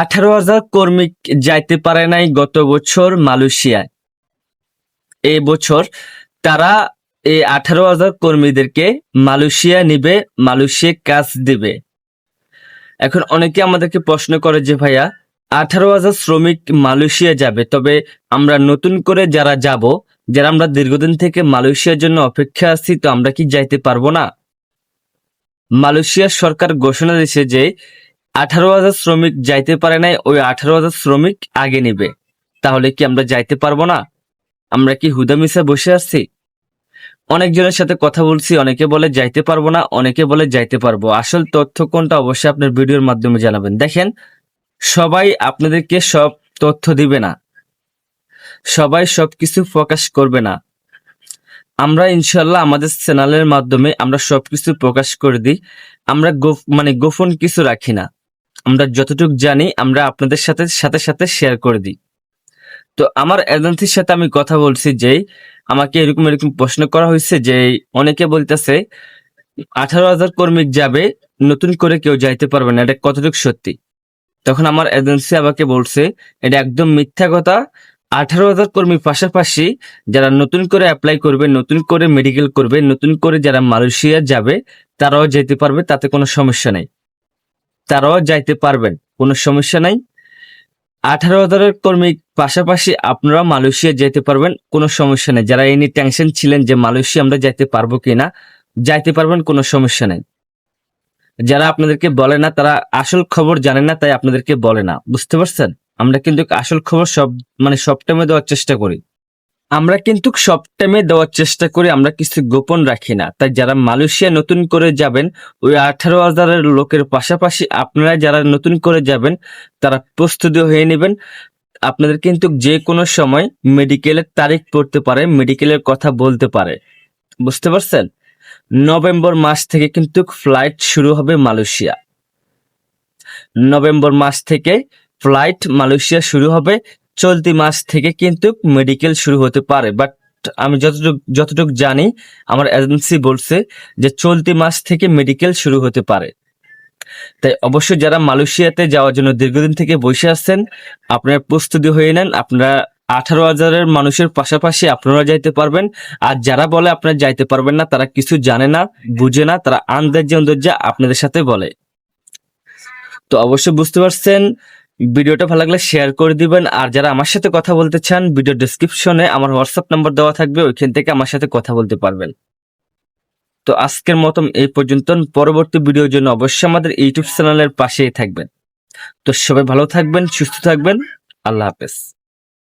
আঠারো হাজার কর্মী যাইতে পারে নাই গত বছর মালয়েশিয়ায়। এ বছর তারা এই আঠারো হাজার কর্মীদেরকে মালয়েশিয়া নিবে, মালয়েশিয়া কাজ দিবে। এখন অনেকে আমাদেরকে প্রশ্ন করে যে, ভাইয়া, আঠারো হাজার শ্রমিক মালয়েশিয়া যাবে, তবে আমরা নতুন করে যারা যাব, যারা আমরা দীর্ঘদিন থেকে মালয়েশিয়ার জন্য অপেক্ষা আছি, তো আমরা কি যাইতে পারব না? মালয়েশিয়ার সরকার ঘোষণা দিয়েছে যে আঠারো হাজার শ্রমিক যাইতে পারে নাই, ওই আঠারো হাজার শ্রমিক আগে নেবে। তাহলে কি আমরা যাইতে পারব না? আমরা কি হুদামিসে বসে আছি? অনেকজনের সাথে কথা বলছি, অনেকে বলে যাইতে পারব না, অনেকে বলে যাইতে পারব। আসল তথ্য কোনটা অবশ্যই আপনার ভিডিওর মাধ্যমে জানাবেন। দেখেন, সবাই আপনাদেরকে সব তথ্য দিবে না। সবাই সব কিছু প্রকাশ করবে না। আমরা ইনশাল্লাহ আমাদের চ্যানেলের মাধ্যমে আমরা সব কিছু প্রকাশ করে দিই। আমরা মানে গোপন কিছু রাখি না। আমরা যতটুকু জানি, আমরা আপনাদের সাথে সাথে সাথে শেয়ার করে দিই। তো আমার এজেন্সির সাথে আমি কথা বলছি যে, আমাকে এরকম এরকম প্রশ্ন করা হয়েছে যে, অনেকে বলতেছে, আঠারো হাজার কর্মী যাবে, নতুন করে কেউ যাইতে পারবে না, এটা কতটুকু সত্যি? তখন আমার এজেন্সি আমাকে বলছে, এটা একদম মিথ্যা কথা, আঠারো হাজার কর্মীর পাশাপাশি যারা নতুন করে অ্যাপ্লাই করবে, নতুন করে মেডিকেল করবে, নতুন করে যারা মালয়েশিয়া যাবে, তারাও যেতে পারবে, তাতে কোনো সমস্যা নেই। তারাও যাইতে পারবেন, কোনো সমস্যা নাই। আঠারো হাজারের কর্মী পাশাপাশি আপনারা মালয়েশিয়া যেতে পারবেন, কোনো সমস্যা নেই। যারা এই টেনশন ছিলেন যে মালয়েশিয়া আমরা যাইতে পারব কিনা, যাইতে পারবেন, কোনো সমস্যা নেই। যারা আপনাদেরকে বলে না, তারা আসল খবর জানে না, তাই আপনাদেরকে বলে না। বুঝতে পারছেন? আমরা কিন্তু আসল খবর সব মানে সব টাইমে দেওয়ার চেষ্টা করি। আমরা কিন্তু সব টাইমে দেওয়ার চেষ্টা করি, আমরা কিছু গোপন রাখি না। তাই যারা মালয়েশিয়া নতুন করে যাবেন, ওই আঠারো হাজারের লোকের পাশাপাশি আপনারা যারা নতুন করে যাবেন, তারা প্রস্তুতি হয়ে নেবেন। আপনাদের কিন্তু যে কোনো সময় মেডিকেলের তারিখ পড়তে পারে, মেডিকেলের কথা বলতে পারে। বুঝতে পারছেন? নভেম্বর মাস থেকে কিন্তু ফ্লাইট শুরু হবে মালয়েশিয়া। নভেম্বর মাস থেকে ফ্লাইট মালয়েশিয়া শুরু হবে। চলতি মাস থেকে কিন্তু মেডিকেল শুরু হতে পারে। বাট আমি যতটুকু যতটুকু জানি, আমার এজেন্সি বলছে যে চলতি মাস থেকে মেডিকেল শুরু হতে পারে। তাই অবশ্যই যারা মালয়েশিয়াতে যাওয়ার জন্য দীর্ঘদিন থেকে বসে আছেন, আপনারা প্রস্তুতি হয়ে নেন। আপনারা আঠারো হাজারের মানুষের পাশাপাশি আপনারা যাইতে পারবেন। আর যারা বলে আপনারা যাইতে পারবেন না, তারা কিছু জানে না, বুঝে না, তারা আন্দাজে আপনাদের সাথে বলে। তো অবশ্যই বুঝতে পারছেন ভিডিওটা ভালো লাগলে শেয়ার করে দিবেন। আর যারা আমার সাথে কথা বলতে চান ভিডিও ডিসক্রিপশনে আমার হোয়াটসঅ্যাপ নাম্বার দেওয়া থাকবে, ওইখান থেকে আমার সাথে কথা বলতে পারবেন। তো আজকের মতন এই পর্যন্ত। পরবর্তী ভিডিওর জন্য অবশ্যই আমাদের ইউটিউব চ্যানেলের পাশেই থাকবেন। তো সবাই ভালো থাকবেন, সুস্থ থাকবেন। আল্লাহ হাফেজ।